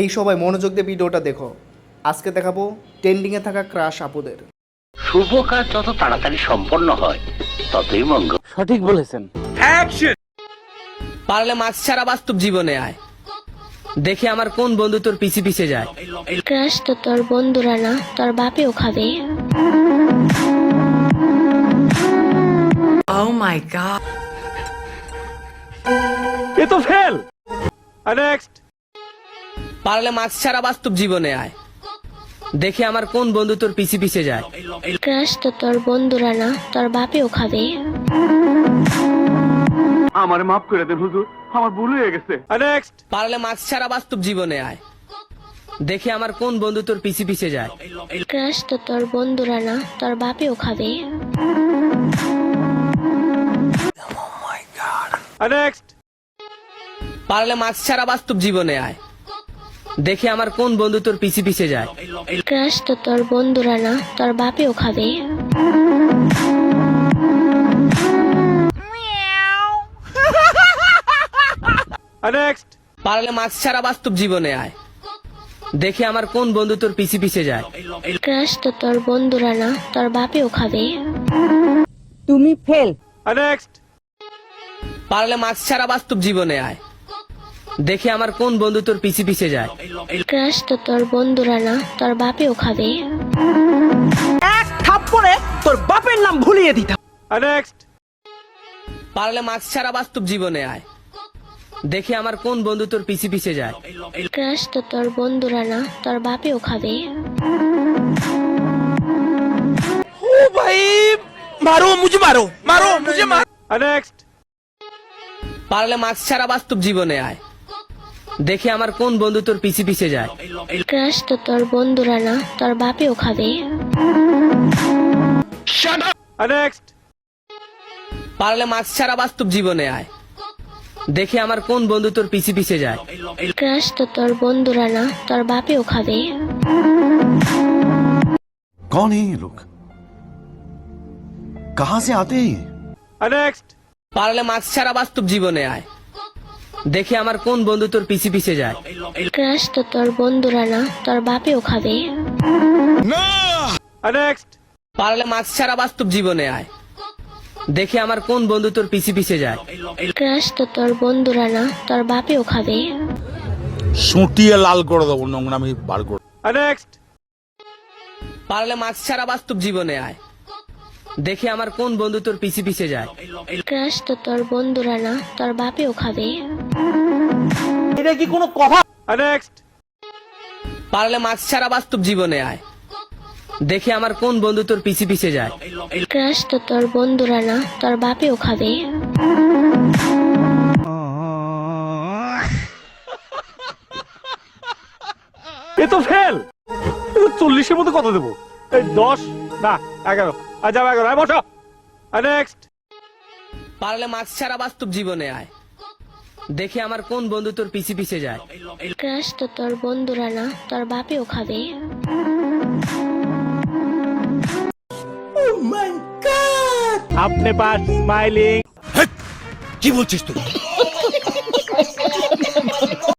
এই সবাই মনোযোগ দিয়ে ভিডিওটা দেখো। আজকে দেখাবো ট্রেন্ডিংয়ে থাকা ক্রাশ আপুদের। শুভ কাজ যত তাড়াতাড়ি সম্পন্ন হয় ততই মঙ্গল। সঠিক বলেছেন। পারলে মাস্ক ছাড়া বাস্তব জীবনে আয়। দেখে আমার কোন বন্ধু তোর পিছে পিছে যায়। ক্রাশ তো তোর বন্ধুরা না তোর বাপেও খাবে। Oh my god. এ তো ফেল নেক্সট পারলে মাস্ক ছাড়া বাস্তব জীবনে আয়। দেখে আমার কোন বন্ধু তোর পিছে পিছে যায়। ক্রাশ তো তোর বন্ধুরা না তোর বাপেও খাবে। আমার মাফ করে দেন হুজুর আমার ভুল হয়ে গেছে। নেক্সট পারলে মাস্ক ছাড়া বাস্তব জীবনে আয়। দেখে আমার কোন বন্ধু তোর পিছে পিছে যায়। ক্রাশ তো তোর বন্ধুরা না তোর বাপেও খাবে। নেক্সট পারলে মাস্ক ছাড়া বাস্তব জীবনে আয়। দেখে আমার কোন বন্ধু তোর পিছে পিছে যায়। ক্রাশ তো তোর বন্ধুরা না তোর বাপেও খাবে। পারলে মাছ ছাড়া বাস্তব জীবনে আয়। দেখে আমার কোন বন্ধু তোর পিছে পিছে যায়। ক্রাশ তো তোর বন্ধুরা না তোর বাপেও খাবে। তুমি ফেল। নেক্সট পারলে মাস্ক ছাড়া বাস্তব জীবনে আয়। দেখে আমার কোন বন্ধু তোর পিছে পিছে যায়। ক্রাশ তো তোর বন্ধুরা না তোর বাপেও খাবে। এক থাপ্পড়ে তোর বাপের নাম ভুলিয়ে দিতাম। নেক্সট পারলে মাস্ক ছাড়া বাস্তব জীবনে আয়। দেখে আমার কোন বন্ধু তোর পিছে পিছে যায়। ক্রাশ তো তোর বন্ধুরা না তোর বাপেও খাবে। ও ভাই মারো মুঝে মারো মারো মুঝে মারো। নেক্সট পারলে মাস্ক ছাড়া বাস্তব জীবনে আয়। দেখি আমার কোন বন্ধু তোর পিছে পিছে যায়। ক্রাশ তো তোর বন্ধুরা না তোর বাপেও খাবে। পারলে মাস্ক ছাড়া বাস্তব জীবনে আয়। দেখি আমার কোন বন্ধু তোর পিছে পিছে যায়। ক্রাশ তো তোর বন্ধুরা না তোর বাপেও খাবে। কন এই লোক কাহা সে আতে পারলে মাস্ক ছাড়া বাস্তব জীবনে আয়। দেখে আমার কোন বন্ধু তোর পিছে পিছে যায়। ক্রাশ তো তোর বন্ধুরা না তোর বাপেও খাবে। নেক্সট পারলে মাস্ক ছাড়া বাস্তব জীবনে আয়। দেখে আমার কোন বন্ধু তোর পিছে পিছে যায়। ক্রাশ তো তোর বন্ধুরা না তোর বাপেও খাবে। সুটিয়ে লাল করে দেবো নোংরামি বার করে পারলে মাস্ক ছাড়া বাস্তব জীবনে আয়। দেখে আমার কোন বন্ধু তোর পিছে পিছে যায়। ক্রাশ তো তোর বন্ধুরা না তোর বাপেও খাবে। এটা কি কোনো কথা? নেক্সট পারলে মাস্ক ছাড়া বাস্তব জীবনে আয়। দেখে আমার কোন বন্ধু তোর পিছে পিছে যায়। ক্রাশ তো তোর বন্ধুরা না তোর বাপেও খাবে। এ তো ফেল চল্লিশের মধ্যে কত দেবো? এই দশ না এগারো। আর যাব এগারো। বসো। নেক্সট পারলে মাস্ক ছাড়া বাস্তব জীবনে আয়। দেখে আমার কোন বন্ধু তোর পিছে পিছে যায়? ক্রাশ তো তোর বন্ধুরা না তোর বাপেও খাবে। আপনি পাস স্মাইলিং কি বলছিস তুই?